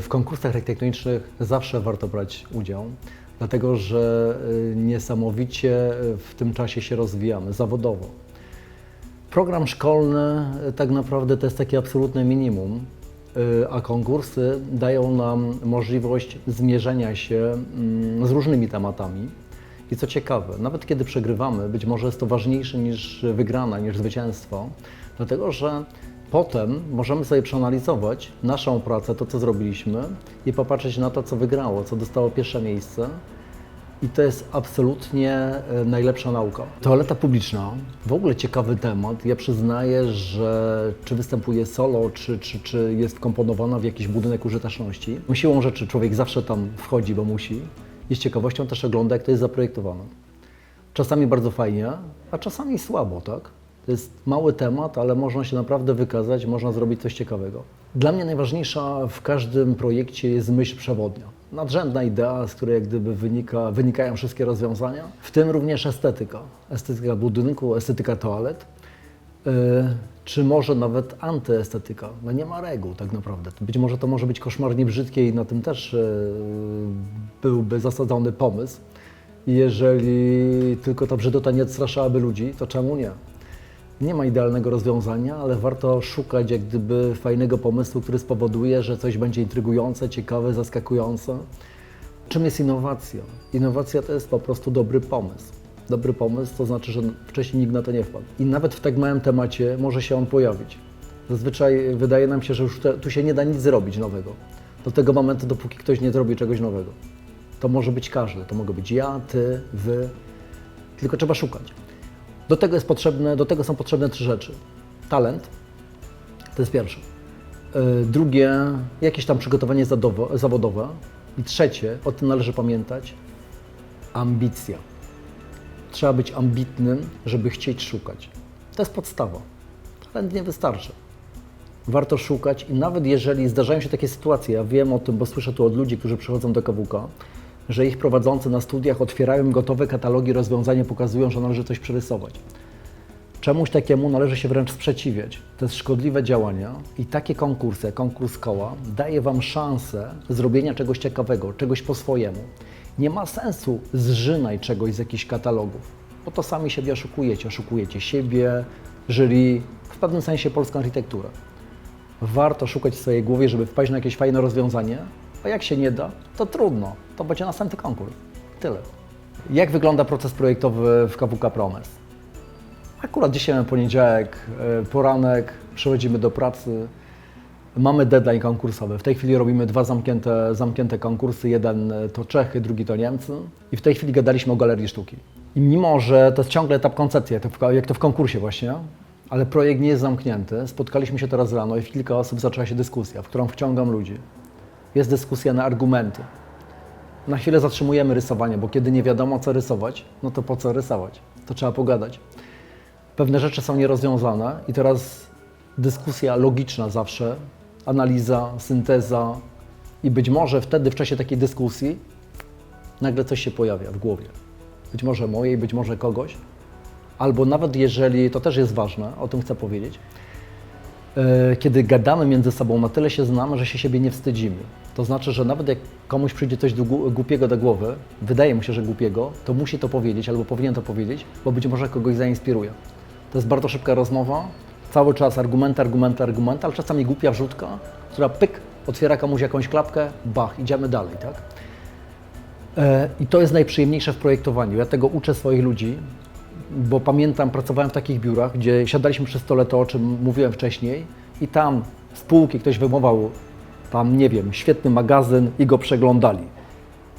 W konkursach architektonicznych zawsze warto brać udział, dlatego że y, niesamowicie w tym czasie się rozwijamy zawodowo. Program szkolny y, tak naprawdę to jest takie absolutne minimum, y, a konkursy dają nam możliwość zmierzenia się mm, z różnymi tematami. I co ciekawe, nawet kiedy przegrywamy, być może jest to ważniejsze niż wygrana, niż zwycięstwo, dlatego że potem możemy sobie przeanalizować naszą pracę, to co zrobiliśmy i popatrzeć na to, co wygrało, co dostało pierwsze miejsce. I to jest absolutnie e, najlepsza nauka. Toaleta publiczna, w ogóle ciekawy temat. Ja przyznaję, że czy występuje solo, czy, czy, czy jest wkomponowana w jakiś budynek użyteczności. Siłą rzeczy człowiek zawsze tam wchodzi, bo musi. I z ciekawością też ogląda, jak to jest zaprojektowane. Czasami bardzo fajnie, a czasami słabo, tak? To jest mały temat, ale można się naprawdę wykazać, można zrobić coś ciekawego. Dla mnie najważniejsza w każdym projekcie jest myśl przewodnia. Nadrzędna idea, z której jak gdyby wynika, wynikają wszystkie rozwiązania, w tym również estetyka. Estetyka budynku, estetyka toalet, yy, czy może nawet antyestetyka. No nie ma reguł tak naprawdę. Być może to może być koszmarnie brzydkie i na tym też yy, byłby zasadzony pomysł. Jeżeli tylko ta brzydota nie odstraszałaby ludzi, to czemu nie? Nie ma idealnego rozwiązania, ale warto szukać jak gdyby fajnego pomysłu, który spowoduje, że coś będzie intrygujące, ciekawe, zaskakujące. Czym jest innowacja? Innowacja to jest po prostu dobry pomysł. Dobry pomysł to znaczy, że wcześniej nikt na to nie wpadł. I nawet w tak małym temacie może się on pojawić. Zazwyczaj wydaje nam się, że już te, tu się nie da nic zrobić nowego. Do tego momentu, dopóki ktoś nie zrobi czegoś nowego. To może być każdy. To mogą być ja, ty, wy. Tylko trzeba szukać. Do tego, jest potrzebne, do tego są potrzebne trzy rzeczy. Talent, to jest pierwsze. Yy, Drugie, jakieś tam przygotowanie zawodowe. I trzecie, o tym należy pamiętać, ambicja. Trzeba być ambitnym, żeby chcieć szukać. To jest podstawa. Talent nie wystarczy. Warto szukać i nawet jeżeli zdarzają się takie sytuacje, ja wiem o tym, bo słyszę tu od ludzi, którzy przychodzą do KWK, że ich prowadzący na studiach otwierają im gotowe katalogi rozwiązania, pokazują, że należy coś przerysować. Czemuś takiemu należy się wręcz sprzeciwiać. To jest szkodliwe działania i takie konkursy, konkurs koła, daje Wam szansę zrobienia czegoś ciekawego, czegoś po swojemu. Nie ma sensu zżynać czegoś z jakichś katalogów, bo to sami siebie oszukujecie. Oszukujecie siebie, jury, w pewnym sensie polską architekturę. Warto szukać w swojej głowie, żeby wpaść na jakieś fajne rozwiązanie, a jak się nie da, to trudno. To będzie następny konkurs. Tyle. Jak wygląda proces projektowy w KWK Promes? Akurat dzisiaj mamy poniedziałek, e, poranek, przechodzimy do pracy. Mamy deadline konkursowy. W tej chwili robimy dwa zamknięte, zamknięte konkursy. Jeden e, to Czechy, drugi to Niemcy. I w tej chwili gadaliśmy o Galerii Sztuki. I mimo, że to jest ciągle etap koncepcji, jak to w, jak to w konkursie właśnie, ale projekt nie jest zamknięty, spotkaliśmy się teraz rano i w kilka osób zaczęła się dyskusja, w którą wciągam ludzi. Jest dyskusja na argumenty. Na chwilę zatrzymujemy rysowanie, bo kiedy nie wiadomo co rysować, no to po co rysować? To trzeba pogadać. Pewne rzeczy są nierozwiązane i teraz dyskusja logiczna zawsze, analiza, synteza i być może wtedy w czasie takiej dyskusji nagle coś się pojawia w głowie. Być może mojej, być może kogoś. Albo nawet jeżeli, to też jest ważne, o tym chcę powiedzieć, kiedy gadamy między sobą, na tyle się znamy, że się siebie nie wstydzimy. To znaczy, że nawet jak komuś przyjdzie coś głupiego do głowy, wydaje mu się, że głupiego, to musi to powiedzieć albo powinien to powiedzieć, bo być może kogoś zainspiruje. To jest bardzo szybka rozmowa, cały czas argumenty, argumenty, argumenty, ale czasami głupia wrzutka, która pyk, otwiera komuś jakąś klapkę, bach, idziemy dalej, tak? E, I to jest najprzyjemniejsze w projektowaniu. Ja tego uczę swoich ludzi, bo pamiętam, pracowałem w takich biurach, gdzie siadaliśmy przy stole, to o czym mówiłem wcześniej, i tam z półki ktoś wyjmował tam, nie wiem, świetny magazyn i go przeglądali.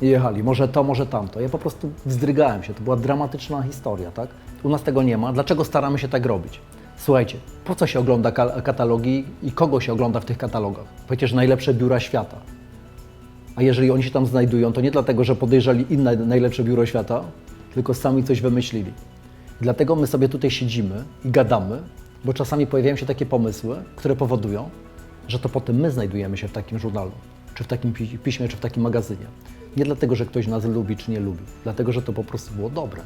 I jechali, może to, może tamto. Ja po prostu wzdrygałem się, to była dramatyczna historia, tak? U nas tego nie ma. Dlaczego staramy się tak robić? Słuchajcie, po co się ogląda ka- katalogi i kogo się ogląda w tych katalogach? Przecież najlepsze biura świata. A jeżeli oni się tam znajdują, to nie dlatego, że podejrzeli inne najlepsze biuro świata, tylko sami coś wymyślili. Dlatego my sobie tutaj siedzimy i gadamy, bo czasami pojawiają się takie pomysły, które powodują, że to potem my znajdujemy się w takim żurnalu, czy w takim pi- piśmie, czy w takim magazynie. Nie dlatego, że ktoś nas lubi, czy nie lubi, dlatego, że to po prostu było dobre.